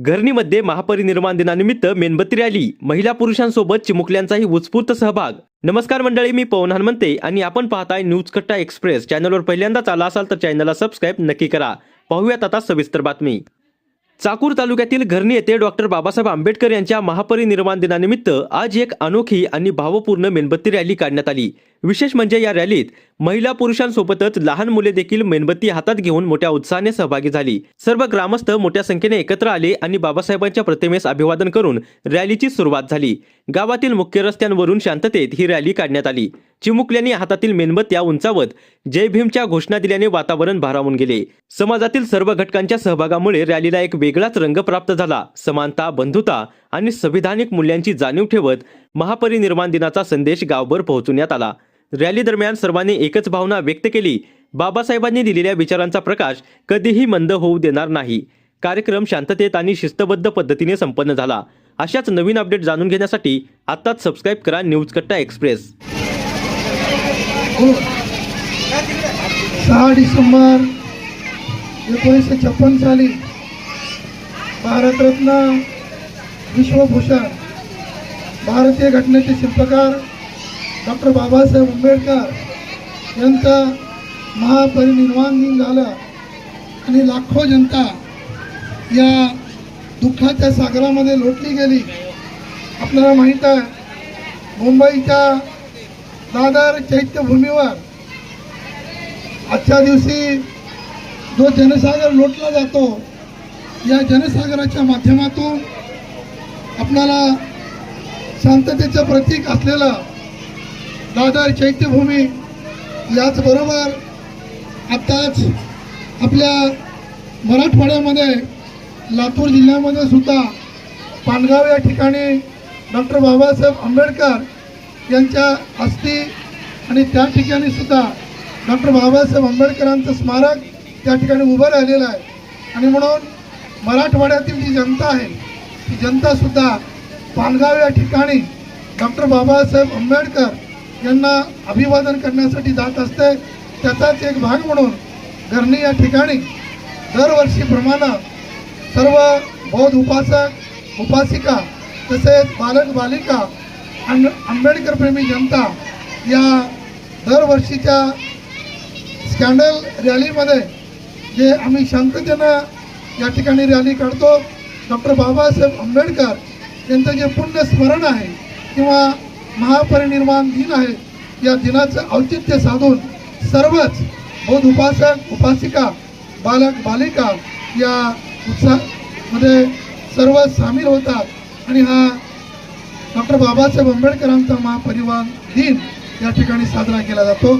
घरणीमध्ये महापरिनिर्माण दिनानिमित्त मेणबत्ती रॅली महिला पुरुषांसोबत चिमुकल्यांचाही उत्स्फूर्त सहभाग. नमस्कार मंडळी मी पवन हनमंते आणि आपण पाहताय न्यूज कट्टा एक्सप्रेस. चॅनलवर पहिल्यांदाच आला असाल तर चॅनलला सबस्क्राईब नक्की करा. पाहूयात आता सविस्तर बातमी. चाकूर तालुक्यातील घरणी येथे डॉक्टर बाबासाहेब आंबेडकर यांच्या महापरिनिर्वाण दिनानिमित्त आज एक अनोखी आणि भावपूर्ण मेणबत्ती रॅली काढण्यात आली. विशेष म्हणजे या रॅलीत महिला पुरुषांसोबतच लहान मुले देखील मेणबत्ती हातात घेऊन मोठ्या उत्साहाने सहभागी झाली. सर्व ग्रामस्थ मोठ्या संख्येने एकत्र आले आणि बाबासाहेबांच्या प्रतिमेस अभिवादन करून रॅलीची सुरुवात झाली. गावातील मुख्य रस्त्यांवरून शांततेत ही रॅली काढण्यात आली. चिमुकल्यांनी हातातील मेणबत्त्या उंचावत जय भीमच्या घोषणा दिल्याने वातावरण भारावून गेले. समाजातील सर्व घटकांच्या सहभागामुळे रॅलीला एक वेगळाच रंग प्राप्त झाला. समानता बंधुता आणि संविधानिक मूल्यांची जाणीव ठेवत महापरिनिर्माण दिनाचा संदेश गावभर पोहोचवण्यात आला. रॅली दरम्यान सर्वांनी एकच भावना व्यक्त केली. बाबासाहेबांनी दिलेल्या विचारांचा प्रकाश कधीही मंद होऊ देणार नाही. कार्यक्रम शांततेत आणि शिस्तबद्ध पद्धतीने संपन्न झाला. अशाच नवीन अपडेट जाणून घेण्यासाठी आत्ताच सबस्क्राईब करा न्यूज कट्टा एक्सप्रेस. हो. सहा डिसेंबर एकोणीसशे छप्पन साली भारतरत्न विश्वभूषण भारतीय घटनेचे शिल्पकार डॉक्टर बाबासाहेब आंबेडकर यांचा महापरिनिर्वाण दिन झालं आणि लाखो जनता या दुःखाच्या सागरामध्ये लोटली गेली. आपल्याला माहीत आहे मुंबईच्या दादर चैत्यभूमीवर आजच्या दिवशी जो जनसागर लोटला जातो या जनसागराच्या माध्यमातून आपणाला शांततेचं प्रतीक असलेलं दादर चैत्यभूमी याचबरोबर आत्ताच आपल्या मराठवाड्यामध्ये लातूर जिल्ह्यामध्ये सुद्धा पानगाव या ठिकाणी डॉक्टर बाबासाहेब आंबेडकर यांच्या हस्ते आणि त्या ठिकाणी सुद्धा डॉक्टर बाबासाहेब आंबेडकरांचं स्मारक त्या ठिकाणी उभं राहिलेलं आहे. आणि म्हणून मराठवाड्यातील जी जनता आहे ती जनतासुद्धा पानगाव या ठिकाणी डॉक्टर बाबासाहेब आंबेडकर यांना अभिवादन करण्यासाठी जात असते. त्याचाच एक भाग म्हणून घरणी या ठिकाणी दरवर्षीप्रमाणे सर्व बौद्ध उपासक उपासिका तसेच बालक बालिका आंबेडकर प्रेमी जनता या दरवर्षीच्या स्कॅन्डल रॅलीमध्ये जे आम्ही शांततेनं या ठिकाणी रॅली काढतो डॉक्टर बाबासाहेब आंबेडकर यांचं जे पुण्य स्मरण आहे किंवा महापरिनिर्वाण दिन आहे या दिनाचं औचित्य साधून सर्वच बौद्ध उपासक उपासिका बालक बालिका या उत्साहामध्ये सर्व सामील होतात. आणि हा डॉक्टर बाबासाहेब आंबेडकरांचा महापरिवार दिन या ठिकाणी साजरा केला जातो.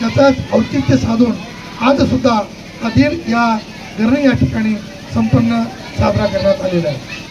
त्याचाच औचित्य साधून आज सुद्धा हा दिन या गरणी या ठिकाणी संपन्न साजरा करण्यात आलेला आहे.